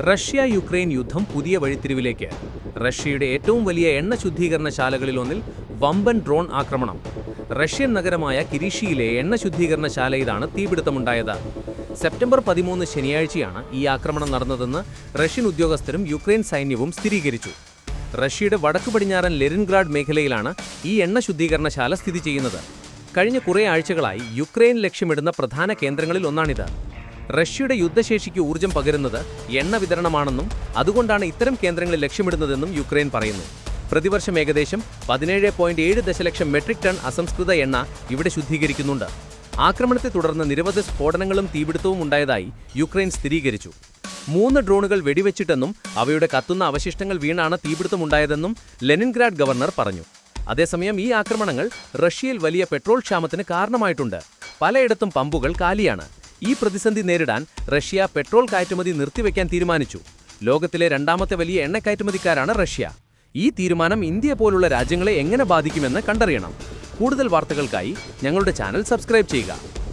Russia Ukraine യുദ്ധം പുതിയ വഴിത്തിരിവിലേക്ക്. റഷ്യയുടെ ഏറ്റവും വലിയ എണ്ണ ശുദ്ധീകരണ ശാലകളിലൊന്നിൽ വമ്പൻ ഡ്രോൺ ആക്രമണം. റഷ്യൻ നഗരമായ കിരീഷിയിലെ എണ്ണ ശുദ്ധീകരണ ശാലയിലാണ് തീപിടുത്തമുണ്ടായത്. സെപ്റ്റംബർ പതിമൂന്ന് ശനിയാഴ്ചയാണ് ഈ ആക്രമണം നടന്നതെന്ന് റഷ്യൻ ഉദ്യോഗസ്ഥരും യുക്രൈൻ സൈന്യവും സ്ഥിരീകരിച്ചു. റഷ്യയുടെ വടക്കു പടിഞ്ഞാറൻ ലെരിൻഗ്രാഡ് മേഖലയിലാണ് ഈ എണ്ണ ശുദ്ധീകരണശാല സ്ഥിതി ചെയ്യുന്നത്. കഴിഞ്ഞ കുറേ ആഴ്ചകളായി യുക്രൈൻ ലക്ഷ്യമിടുന്ന പ്രധാന കേന്ദ്രങ്ങളിൽ ഒന്നാണിത്. റഷ്യയുടെ യുദ്ധശേഷിക്ക് ഊർജം പകരുന്നത് എണ്ണ വിതരണമാണെന്നും അതുകൊണ്ടാണ് ഇത്തരം കേന്ദ്രങ്ങളിൽ ലക്ഷ്യമിടുന്നതെന്നും യുക്രൈൻ പറയുന്നു. പ്രതിവർഷം ഏകദേശം പതിനേഴ് പോയിന്റ് ഏഴ് ദശലക്ഷം മെട്രിക് ടൺ അസംസ്കൃത എണ്ണ ഇവിടെ ശുദ്ധീകരിക്കുന്നുണ്ട്. ആക്രമണത്തെ തുടർന്ന് നിരവധി സ്ഫോടനങ്ങളും തീപിടുത്തവും ഉണ്ടായതായി യുക്രൈൻ സ്ഥിരീകരിച്ചു. മൂന്ന് ഡ്രോണുകൾ വെടിവെച്ചിട്ടെന്നും അവയുടെ കത്തുന്ന അവശിഷ്ടങ്ങൾ വീണാണ് തീപിടുത്തമുണ്ടായതെന്നും ലെനിൻഗ്രാഡ് ഗവർണർ പറഞ്ഞു. അതേസമയം ഈ ആക്രമണങ്ങൾ റഷ്യയിൽ വലിയ പെട്രോൾ ക്ഷാമത്തിന് കാരണമായിട്ടുണ്ട്. പലയിടത്തും പമ്പുകൾ കാലിയാണ്. ഈ പ്രതിസന്ധി നേരിടാൻ റഷ്യ പെട്രോൾ കയറ്റുമതി നിർത്തിവെക്കാൻ തീരുമാനിച്ചു. ലോകത്തിലെ രണ്ടാമത്തെ വലിയ എണ്ണ കയറ്റുമതിക്കാരാണ് റഷ്യ. ഈ തീരുമാനം ഇന്ത്യ പോലുള്ള രാജ്യങ്ങളെ എങ്ങനെ ബാധിക്കുമെന്ന് കണ്ടറിയണം. കൂടുതൽ വാർത്തകൾക്കായി ഞങ്ങളുടെ ചാനൽ സബ്സ്ക്രൈബ് ചെയ്യുക.